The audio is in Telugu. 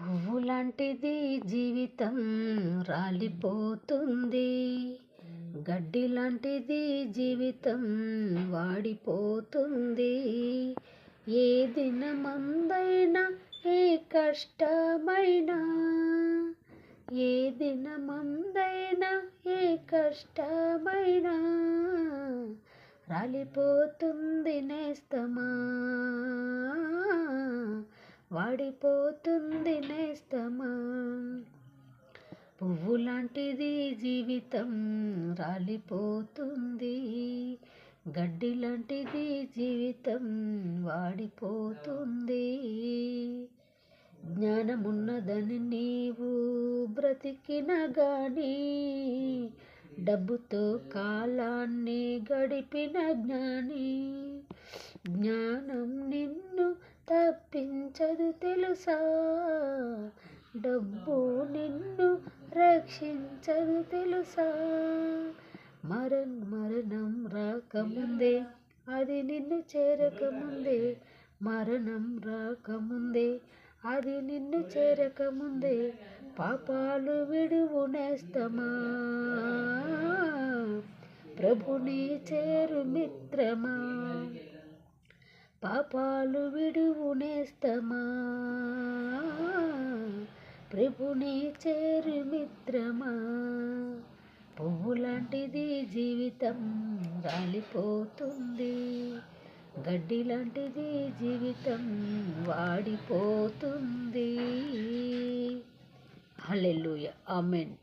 పువ్వు లాంటిది జీవితం రాలిపోతుంది. గడ్డి లాంటిది జీవితం వాడిపోతుంది. ఏ దినమందైనా ఏ కష్టమైనా ఏ దినమందైనా ఏ కష్టమైనా రాలిపోతుంది నేస్తమా. వాడిపోతుంది నేస్తమా? పువ్వు లాంటిది జీవితం రాలిపోతుంది. గడ్డి లాంటిది జీవితం వాడిపోతుంది. జ్ఞానమున్నదని నీవు బ్రతికిన గాని డబ్బుతో కాలాన్ని గడిపిన జ్ఞాని జ్ఞానం నిన్ను తప్పించదు తెలుసా? డబ్బు నిన్ను రక్షించదు తెలుసా? మరణ మరణం రాకముందే అది నిన్ను చేరకముందే. మరణం రాకముందే అది నిన్ను చేరకముందే. పాపాలు విడువు నేస్తమా? ప్రభుని చేరు మిత్రమా? పాపాలు విడువునేస్తమా ప్రభుని చేరు మిత్రమా? పువ్వు లాంటిది జీవితం రాలిపోతుంది. గడ్డి లాంటిది జీవితం వాడిపోతుంది. హల్లెలూయ. ఆమెన్.